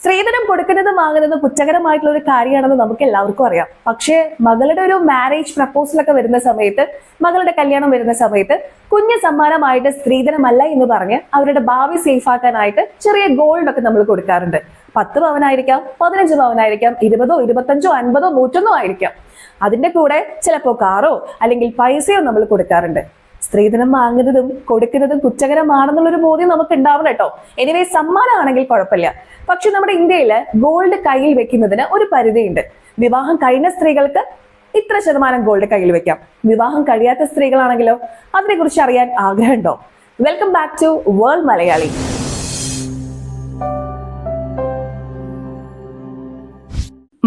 സ്ത്രീധനം കൊടുക്കുന്നതും വാങ്ങുന്നതും കുറ്റകരമായിട്ടുള്ള ഒരു കാര്യമാണെന്ന് നമുക്ക് എല്ലാവർക്കും അറിയാം. പക്ഷേ മകളുടെ ഒരു മാരേജ് പ്രപ്പോസലൊക്കെ വരുന്ന സമയത്ത് മകളുടെ കല്യാണം വരുന്ന സമയത്ത് കുഞ്ഞ് സമ്മാനമായിട്ട് സ്ത്രീധനമല്ല എന്ന് പറഞ്ഞ് അവരുടെ ഭാവി സേഫാക്കാനായിട്ട് ചെറിയ ഗോൾഡ് ഒക്കെ നമ്മൾ കൊടുക്കാറുണ്ട്. പത്ത് പവനായിരിക്കാം പതിനഞ്ച് പവനായിരിക്കാം ഇരുപതോ ഇരുപത്തഞ്ചോ അൻപതോ നൂറ്റൊന്നോ ആയിരിക്കാം. അതിന്റെ കൂടെ ചിലപ്പോൾ കാറോ അല്ലെങ്കിൽ പൈസയോ നമ്മൾ കൊടുക്കാറുണ്ട്. സ്ത്രീധനം വാങ്ങുന്നതും കൊടുക്കുന്നതും കുറ്റകരമാണെന്നുള്ളൊരു ബോധ്യം നമുക്ക് ഉണ്ടാവണം കേട്ടോ. എനിവേ സമ്മാനമാണെങ്കിൽ കുഴപ്പമില്ല. പക്ഷെ നമ്മുടെ ഇന്ത്യയിൽ ഗോൾഡ് കയ്യിൽ വെക്കുന്നതിന് ഒരു പരിധിയുണ്ട്. വിവാഹം കഴിഞ്ഞ സ്ത്രീകൾക്ക് ഇത്ര ശതമാനം ഗോൾഡ് കയ്യിൽ വെക്കാം. വിവാഹം കഴിയാത്ത സ്ത്രീകളാണെങ്കിലോ? അതിനെക്കുറിച്ച് അറിയാൻ ആഗ്രഹമുണ്ടോ? Welcome back to world Malayali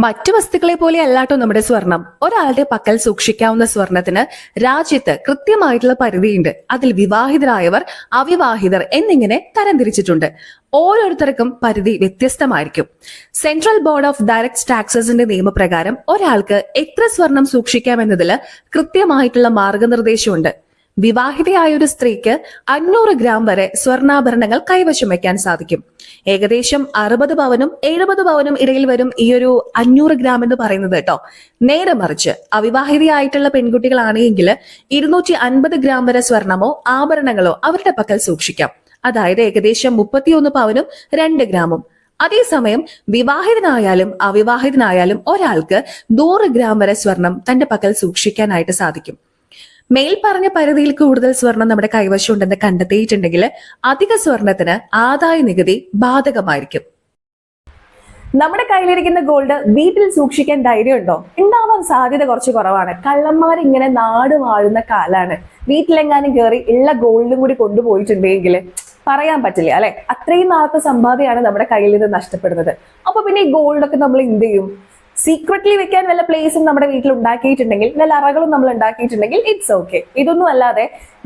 മറ്റു വസ്തുക്കളെ പോലെ അല്ലാട്ടോ നമ്മുടെ സ്വർണം. ഒരാളുടെ പക്കൽ സൂക്ഷിക്കാവുന്ന സ്വർണത്തിന് രാജ്യത്ത് കൃത്യമായിട്ടുള്ള പരിധിയുണ്ട്. അതിൽ വിവാഹിതരായവർ അവിവാഹിതർ എന്നിങ്ങനെ തരംതിരിച്ചിട്ടുണ്ട്. ഓരോരുത്തർക്കും പരിധി വ്യത്യസ്തമായിരിക്കും. സെൻട്രൽ ബോർഡ് ഓഫ് ഡയറക്ട് ടാക്സസിന്റെ നിയമപ്രകാരം ഒരാൾക്ക് എത്ര സ്വർണം സൂക്ഷിക്കാമെന്നതിൽ കൃത്യമായിട്ടുള്ള മാർഗനിർദ്ദേശമുണ്ട്. വിവാഹിതയായ ഒരു സ്ത്രീക്ക് അഞ്ഞൂറ് ഗ്രാം വരെ സ്വർണാഭരണങ്ങൾ കൈവശം വയ്ക്കാൻ സാധിക്കും. ഏകദേശം അറുപത് പവനും എഴുപത് പവനും ഇടയിൽ വരും ഈ ഒരു അഞ്ഞൂറ് ഗ്രാം എന്ന് പറയുന്നത് കേട്ടോ. നേരെ മറിച്ച് അവിവാഹിതയായിട്ടുള്ള പെൺകുട്ടികളാണെങ്കിൽ ഇരുന്നൂറ്റി അൻപത് ഗ്രാം വരെ സ്വർണമോ ആഭരണങ്ങളോ അവരുടെ പക്കൽ സൂക്ഷിക്കാം. അതായത് ഏകദേശം മുപ്പത്തിയൊന്ന് പവനും രണ്ട് ഗ്രാമും. അതേസമയം വിവാഹിതനായാലും അവിവാഹിതനായാലും ഒരാൾക്ക് നൂറ് ഗ്രാം വരെ സ്വർണം തന്റെ പക്കൽ സൂക്ഷിക്കാനായിട്ട് സാധിക്കും. മേൽ പറഞ്ഞ പരിധിയിൽ കൂടുതൽ സ്വർണം നമ്മുടെ കൈവശം ഉണ്ടെന്ന് കണ്ടെത്തിയിട്ടുണ്ടെങ്കിൽ അധിക സ്വർണത്തിന് ആദായ നികുതി ബാധകമായിരിക്കും. നമ്മുടെ കയ്യിലിരിക്കുന്ന ഗോൾഡ് വീട്ടിൽ സൂക്ഷിക്കാൻ ധൈര്യമുണ്ടോ? ഉണ്ടാവാൻ സാധ്യത കുറച്ച് കുറവാണ്. കള്ളന്മാർ ഇങ്ങനെ നാട് വാഴുന്ന കാലാണ്. വീട്ടിലെങ്ങാനും കയറി ഉള്ള ഗോൾഡും കൂടി കൊണ്ടുപോയിട്ടുണ്ടെങ്കിൽ പറയാൻ പറ്റില്ല അല്ലെ? അത്രയും നാളത്തെ സമ്പാദ്യമാണ് നമ്മുടെ കയ്യിൽ നിന്ന് നഷ്ടപ്പെടുന്നത്. അപ്പൊ പിന്നെ ഈ ഗോൾഡൊക്കെ നമ്മൾ എന്ത് ചെയ്യും? സീക്രട്ട്ലി വെക്കാൻ വല്ല പ്ലേസും നമ്മുടെ വീട്ടിൽ ഉണ്ടാക്കിയിട്ടുണ്ടെങ്കിൽ വല്ല അറകളും നമ്മൾ ഉണ്ടാക്കിയിട്ടുണ്ടെങ്കിൽ ഇറ്റ്സ് ഓക്കെ ഇതൊന്നും അല്ലാതെ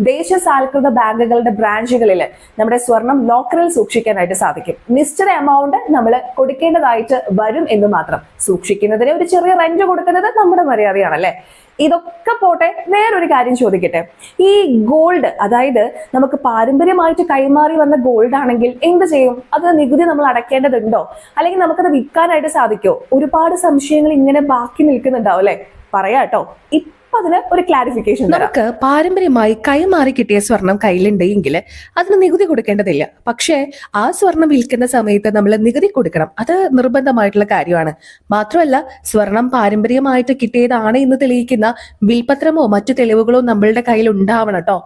ദേശസാൽകൃത ബാങ്കുകളുടെ ബ്രാഞ്ചുകളിൽ നമ്മുടെ സ്വർണം ലോക്കറിൽ സൂക്ഷിക്കാനായിട്ട് സാധിക്കും. നിശ്ചിത എമൗണ്ട് നമ്മൾ കൊടുക്കേണ്ടതായിട്ട് വരും എന്ന് മാത്രം. സൂക്ഷിക്കുന്നതിന് ഒരു ചെറിയ റെന്റ് കൊടുക്കുന്നത് നമ്മുടെ മര്യാദയാണല്ലേ? ഇതൊക്കെ പോട്ടെ വേറൊരു കാര്യം ചോദിക്കട്ടെ. ഈ ഗോൾഡ് അതായത് നമുക്ക് പാരമ്പര്യമായിട്ട് കൈമാറി വന്ന ഗോൾഡ് ആണെങ്കിൽ എന്ത് ചെയ്യും? അത് നികുതി നമ്മൾ അടയ്ക്കേണ്ടതുണ്ടോ? അല്ലെങ്കിൽ നമുക്കത് വിൽക്കാനായിട്ട് സാധിക്കോ ഒരുപാട് സംശയങ്ങൾ ഇങ്ങനെ ബാക്കി നിൽക്കുന്നുണ്ടാവും അല്ലെ? പറയാട്ടോ ഇപ്പൊ അതിന് ഒരു ക്ലാരിഫിക്കേഷൻ നമുക്ക് പാരമ്പര്യമായി കൈമാറി കിട്ടിയ സ്വർണം കയ്യിലുണ്ടെങ്കിൽ അതിന് നികുതി കൊടുക്കേണ്ടതില്ല. പക്ഷേ ആ സ്വർണം വിൽക്കുന്ന സമയത്ത് നമ്മൾ നികുതി കൊടുക്കണം. അത് നിർബന്ധമായിട്ടുള്ള കാര്യമാണ്. മാത്രമല്ല സ്വർണം പാരമ്പര്യമായിട്ട് കിട്ടിയതാണ് എന്ന് തെളിയിക്കുന്ന വിൽപത്രമോ മറ്റു തെളിവുകളോ നമ്മളുടെ കയ്യിൽ ഉണ്ടാവണം കേട്ടോ.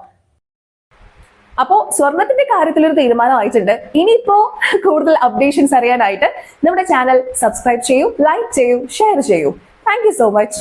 അപ്പോ സ്വർണത്തിന്റെ കാര്യത്തിൽ ഒരു തീരുമാനം ആയിട്ടുണ്ട്. ഇനിയിപ്പോ കൂടുതൽ അപ്ഡേഷൻസ് അറിയാനായിട്ട് നമ്മുടെ ചാനൽ സബ്സ്ക്രൈബ് ചെയ്യൂ ലൈക്ക് ചെയ്യൂ ഷെയർ ചെയ്യൂ. Thank you so much